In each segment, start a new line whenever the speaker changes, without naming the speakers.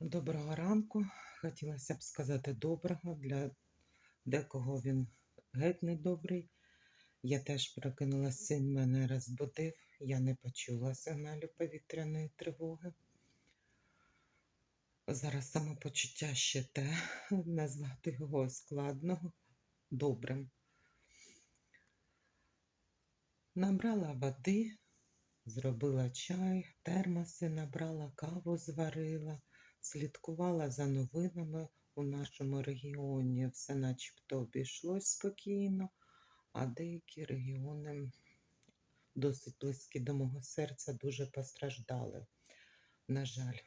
Доброго ранку. Хотілося б сказати доброго. Для декого він геть недобрий. Я теж прокинулася, син мене розбудив. Я не почула сигналів повітряної тривоги. Зараз самопочуття ще те, назвати його складно, добрим. Набрала води, зробила чай, термоси набрала, каву зварила слідкувала за новинами у нашому регіоні. Все начебто обійшлось спокійно, а деякі регіони досить близькі до мого серця дуже постраждали. На жаль,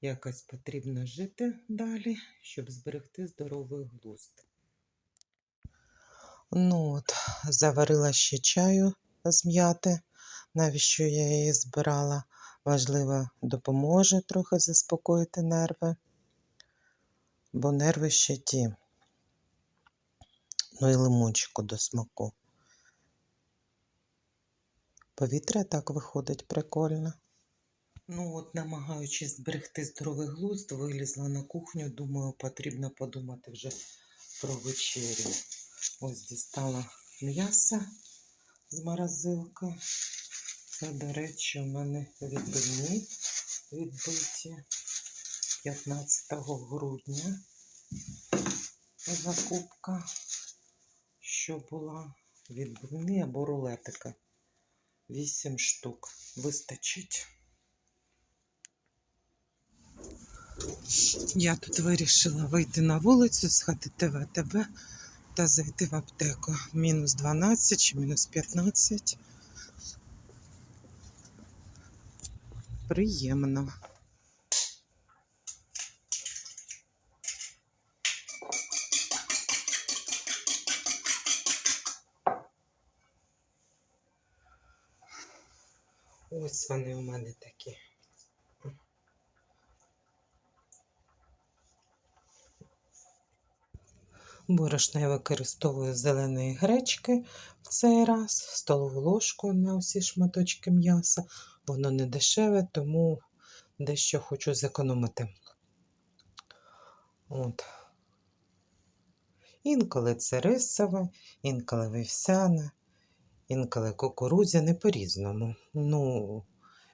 якось потрібно жити далі, щоб зберегти здоровий глузд. Ну от, заварила ще чаю з м'яти, навіщо я її збирала важливо, допоможе трохи заспокоїти нерви, бо нерви ще ті. Ну і лимончику до смаку. Повітря так виходить прикольно. Ну от, намагаючись зберегти здоровий глузд, вилізла на кухню. Думаю, потрібно подумати вже про вечерю. Ось дістала м'ясо з морозилки. Це, до речі, у мене відбивні відбиті 15 грудня закупка, що була відбивні або рулетика. 8 штук вистачить. Я тут вирішила вийти на вулицю, сходити в АТБ та зайти в аптеку. Мінус 12 чи мінус 15. Приємно. Ось вони у мене такі. Борошно я використовую зеленої гречки цей раз, столову ложку на усі шматочки м'яса. Воно не дешеве, тому дещо хочу зекономити. От. Інколи це рисове, інколи вівсяне, інколи кукурудзяне по-різному. Ну,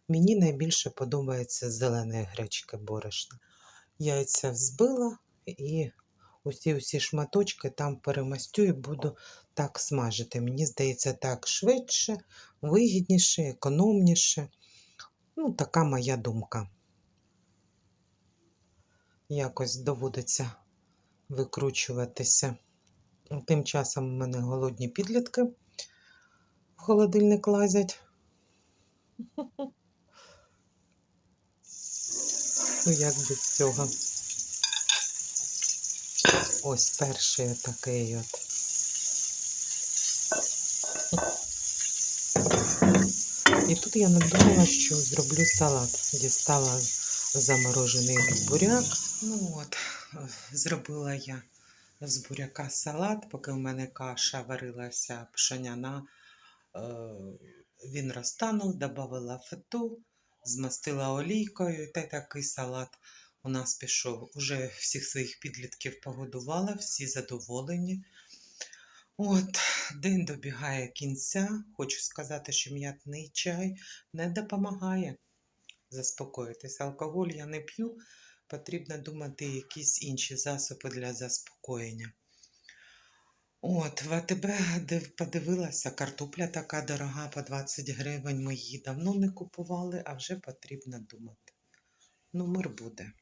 мені найбільше подобається зеленої гречки борошна. Яйця взбила і усі усі шматочки там перемастю і буду так смажити. Мені здається, так швидше, вигідніше, економніше. Ну, така моя думка. Якось доводиться викручуватися. Тим часом у мене голодні підлітки в холодильник лазять. Ну, як без цього. Ось перший такий от. І тут я надумала, що зроблю салат. Дістала заморожений буряк. Ну от, зробила я з буряка салат, поки в мене каша варилася пшеняна. Е, Він розтанув, додала фету, змастила олійкою, та такий салат у нас пішов. Уже всіх своїх підлітків погодувала, всі задоволені. От, день добігає кінця. Хочу сказати, що м'ятний чай не допомагає заспокоїтися. Алкоголь я не п'ю, потрібно думати якісь інші засоби для заспокоєння. От, в АТБ подивилася, картопля така дорога по 20 гривень. Ми її давно не купували, а вже потрібно думати. Ну, мир буде.